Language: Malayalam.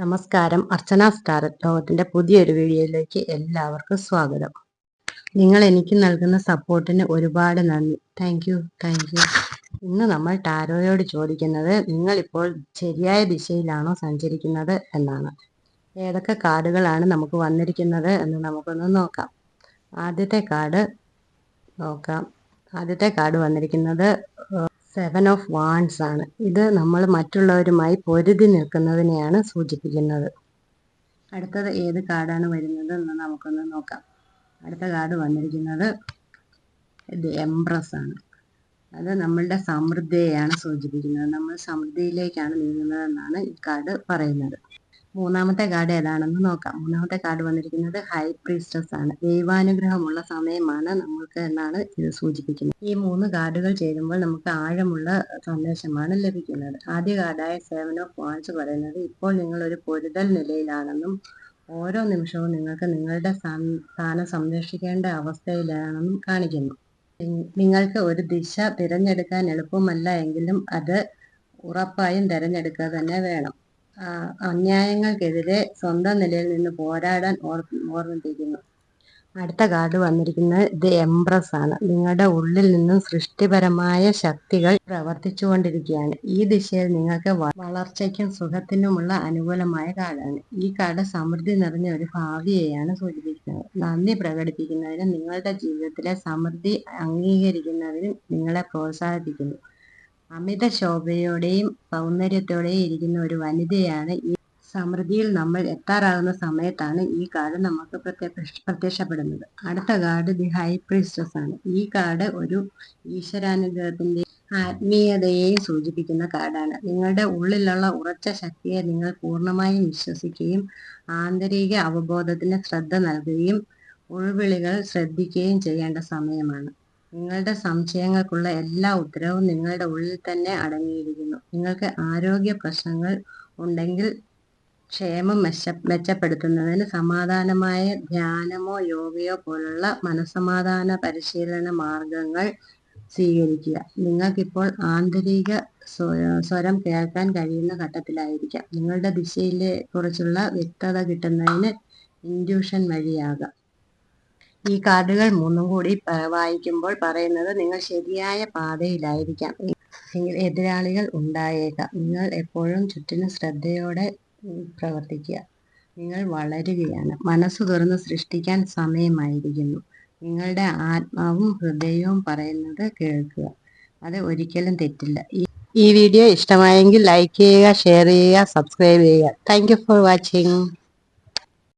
നമസ്കാരം. അർച്ചന സ്റ്റാർ ലോകത്തിന്റെ പുതിയൊരു വീഡിയോയിലേക്ക് എല്ലാവർക്കും സ്വാഗതം. നിങ്ങൾ എനിക്ക് നൽകുന്ന സപ്പോർട്ടിന് ഒരുപാട് നന്ദി. താങ്ക് യു താങ്ക് യു ഇന്ന് നമ്മൾ ടാരോയോട് ചോദിക്കുന്നത് നിങ്ങൾ ഇപ്പോൾ ശരിയായ ദിശയിലാണോ സഞ്ചരിക്കുന്നത്? എന്നാണ്. ഏതൊക്കെ കാർഡുകളാണ് നമുക്ക് വന്നിരിക്കുന്നത് എന്ന് നമുക്കൊന്ന് നോക്കാം. ആദ്യത്തെ കാർഡ് നോക്കാം. ആദ്യത്തെ കാർഡ് വന്നിരിക്കുന്നത് സെവൻ ഓഫ് വാൺസ് ആണ്. ഇത് നമ്മൾ മറ്റുള്ളവരുമായി പൊരുതി നിൽക്കുന്നതിനെയാണ് സൂചിപ്പിക്കുന്നത്. അടുത്തത് ഏത് കാർഡാണ് വരുന്നത് എന്ന് നമുക്കൊന്ന് നോക്കാം. അടുത്ത കാർഡ് വന്നിരിക്കുന്നത് ഇത് എംപ്രസ് ആണ്. അത് നമ്മളുടെ സമൃദ്ധിയെയാണ് സൂചിപ്പിക്കുന്നത്. നമ്മൾ സമൃദ്ധിയിലേക്കാണ് നീങ്ങുന്നതെന്നാണ് ഈ കാർഡ് പറയുന്നത്. മൂന്നാമത്തെ കാർഡ് ഏതാണെന്ന് നോക്കാം. മൂന്നാമത്തെ കാർഡ് വന്നിരിക്കുന്നത് ഹൈ പ്രീസ്റ്റസ് ആണ്. ദൈവാനുഗ്രഹമുള്ള സമയമാണ് നമ്മൾക്ക് എന്നാണ് ഇത് സൂചിപ്പിക്കുന്നത്. ഈ മൂന്ന് കാർഡുകൾ ചേരുമ്പോൾ നമുക്ക് ആഴമുള്ള സന്ദേശമാണ് ലഭിക്കുന്നത്. ആദ്യ കാർഡായ സെവൻ ഓഫ് വാൻസ് പറയുന്നത് ഇപ്പോൾ നിങ്ങൾ ഒരു പൊരുതൽ നിലയിലാണെന്നും ഓരോ നിമിഷവും നിങ്ങൾക്ക് നിങ്ങളുടെ സ്ഥാനം സംരക്ഷിക്കേണ്ട അവസ്ഥയിലാണെന്നും കാണിക്കുന്നു. നിങ്ങൾക്ക് ഒരു ദിശ തിരഞ്ഞെടുക്കാൻ എളുപ്പമല്ല എങ്കിലും അത് ഉറപ്പായും തിരഞ്ഞെടുക്കുക തന്നെ വേണം. അന്യായങ്ങൾക്കെതിരെ സ്വന്തം നിലയിൽ നിന്ന് പോരാടാൻ ഓർമ്മിപ്പിക്കുന്നു. അടുത്ത കാർഡ് വന്നിരിക്കുന്നത് ഇത് എംപ്രസ് ആണ്. നിങ്ങളുടെ ഉള്ളിൽ നിന്നും സൃഷ്ടിപരമായ ശക്തികൾ പ്രവർത്തിച്ചുകൊണ്ടിരിക്കുകയാണ്. ഈ ദിശയിൽ നിങ്ങൾക്ക് വളർച്ചയ്ക്കും സുഖത്തിനുമുള്ള അനുകൂലമായ കാർഡാണ്. ഈ കാർഡ് സമൃദ്ധി നിറഞ്ഞ ഒരു ഭാവിയെയാണ് സൂചിപ്പിക്കുന്നത്. നന്ദി പ്രകടിപ്പിക്കുന്നതിനും നിങ്ങളുടെ ജീവിതത്തിലെ സമൃദ്ധി അംഗീകരിക്കുന്നതിനും നിങ്ങളെ പ്രോത്സാഹിപ്പിക്കുന്നു. അമിത ശോഭയോടെയും സൗന്ദര്യത്തോടെയും ഇരിക്കുന്ന ഒരു വനിതയാണ് ഈ സമൃദ്ധിയിൽ നമ്മൾ എത്താറാകുന്ന സമയത്താണ് ഈ കാർഡ് നമുക്ക് പ്രത്യക്ഷപ്പെടുന്നത്. അടുത്ത കാർഡ് ദി ഹൈ പ്രീസ്റ്റസ് ആണ്. ഈ കാർഡ് ഒരു ഈശ്വരാനുഗ്രഹത്തിന്റെ ആത്മീയതയെയും സൂചിപ്പിക്കുന്ന കാർഡാണ്. നിങ്ങളുടെ ഉള്ളിലുള്ള ഉറച്ച ശക്തിയെ നിങ്ങൾ പൂർണമായും വിശ്വസിക്കുകയും ആന്തരിക അവബോധത്തിന് ശ്രദ്ധ നൽകുകയും ഉൾവിളികൾ ശ്രദ്ധിക്കുകയും ചെയ്യേണ്ട സമയമാണ്. നിങ്ങളുടെ സംശയങ്ങൾക്കുള്ള എല്ലാ ഉത്തരവും നിങ്ങളുടെ ഉള്ളിൽ തന്നെ അടങ്ങിയിരിക്കുന്നു. നിങ്ങൾക്ക് ആരോഗ്യ പ്രശ്നങ്ങൾ ഉണ്ടെങ്കിൽ ക്ഷേമം മെച്ച മെച്ചപ്പെടുത്തുന്നതിന് സമാധാനമായ ധ്യാനമോ യോഗയോ പോലുള്ള മനസമാധാന പരിശീലന മാർഗങ്ങൾ സ്വീകരിക്കുക. നിങ്ങൾക്കിപ്പോൾ ആന്തരിക സ്വരം കേൾക്കാൻ കഴിയുന്ന ഘട്ടത്തിലായിരിക്കാം. നിങ്ങളുടെ ദിശയിലെ കുറിച്ചുള്ള വ്യക്തത കിട്ടുന്നതിന് ഇൻഡ്യൂഷൻ വഴിയാകാം. ഈ കാർഡുകൾ മൂന്നും കൂടി വായിക്കുമ്പോൾ പറയുന്നത് നിങ്ങൾ ശരിയായ പാതയിലായിരിക്കാം. എതിരാളികൾ ഉണ്ടായേക്കാം. നിങ്ങൾ എപ്പോഴും ചുറ്റിനും ശ്രദ്ധയോടെ പ്രവർത്തിക്കുക. നിങ്ങൾ വളരുകയാണ്. മനസ്സ് തുറന്ന് സൃഷ്ടിക്കാൻ സമയമായിരിക്കുന്നു. നിങ്ങളുടെ ആത്മാവും ഹൃദയവും പറയുന്നത് കേൾക്കുക. അത് ഒരിക്കലും തെറ്റില്ല. ഈ വീഡിയോ ഇഷ്ടമായെങ്കിൽ ലൈക്ക് ചെയ്യുക ഷെയർ ചെയ്യുക സബ്സ്ക്രൈബ് ചെയ്യുക. Thank for watching